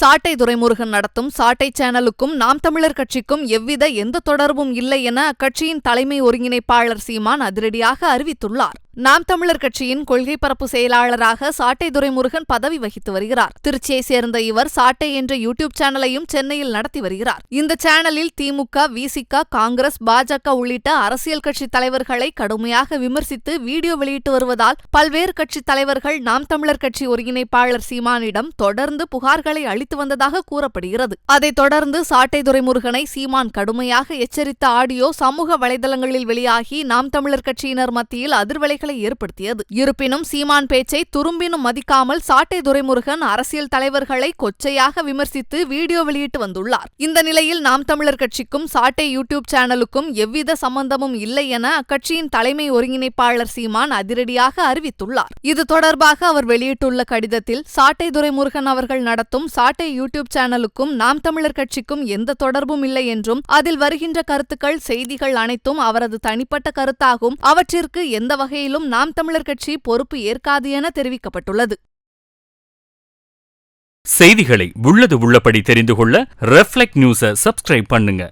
சாட்டை துரைமுருகன் நடத்தும் சாட்டை சேனலுக்கும் நாம் தமிழர் கட்சிக்கும் எவ்வித எந்த தொடர்பும் இல்லை என அக்கட்சியின் தலைமை ஒருங்கிணைப்பாளர் சீமான் அதிரடியாக அறிவித்துள்ளார். நாம் தமிழர் கட்சியின் கொள்கை பரப்பு செயலாளராக சாட்டை துரைமுருகன் பதவி வகித்து வருகிறார். திருச்சியை சேர்ந்த இவர் சாட்டை என்ற யூடியூப் சேனலையும் சென்னையில் நடத்தி வருகிறார். இந்த சேனலில் திமுக விசிக காங்கிரஸ் பாஜக உள்ளிட்ட அரசியல் கட்சி தலைவர்களை கடுமையாக விமர்சித்து வீடியோ வெளியிட்டு வருவதால் பல்வேறு கட்சி தலைவர்கள் நாம் தமிழர் கட்சி ஒருங்கிணைப்பாளர் சீமானிடம் தொடர்ந்து புகார்களை அளித்து வந்ததாக கூறப்படுகிறது. அதைத் தொடர்ந்து சாட்டை துரைமுருகனை சீமான் கடுமையாக எச்சரித்த ஆடியோ சமூக வலைதளங்களில் வெளியாகி நாம் தமிழர் கட்சியினர் மத்தியில் அதிர்வலைகள் ஏற்படுத்தியது. இருப்பினும் சீமான் பேச்சை துரும்பினும் மதிக்காமல் சாட்டை துரைமுருகன் அரசியல் தலைவர்களை கொச்சையாக விமர்சித்து வீடியோ வெளியிட்டு வந்துள்ளார். இந்த நிலையில் நாம் தமிழர் கட்சிக்கும் சாட்டை யூடியூப் சேனலுக்கும் எவ்வித சம்பந்தமும் இல்லை என அக்கட்சியின் தலைமை ஒருங்கிணைப்பாளர் சீமான் அதிரடியாக அறிவித்துள்ளார். இது தொடர்பாக அவர் வெளியிட்டுள்ள கடிதத்தில் சாட்டை துரைமுருகன் அவர்கள் நடத்தும் சாட்டை யூடியூப் சேனலுக்கும் நாம் தமிழர் கட்சிக்கும் எந்த தொடர்பும் இல்லை என்றும் அதில் வருகின்ற கருத்துக்கள் செய்திகள் அனைத்தும் அவரது தனிப்பட்ட கருத்தாகும். அவற்றிற்கு எந்த வகையிலும் நாம் தமிழர் கட்சி பொறுப்பு ஏற்காது என தெரிவிக்கப்பட்டுள்ளது. செய்திகளை உள்ளது உள்ளபடி தெரிந்து கொள்ள ரெஃப்ளெக்ட் நியூஸை சப்ஸ்கிரைப் பண்ணுங்க.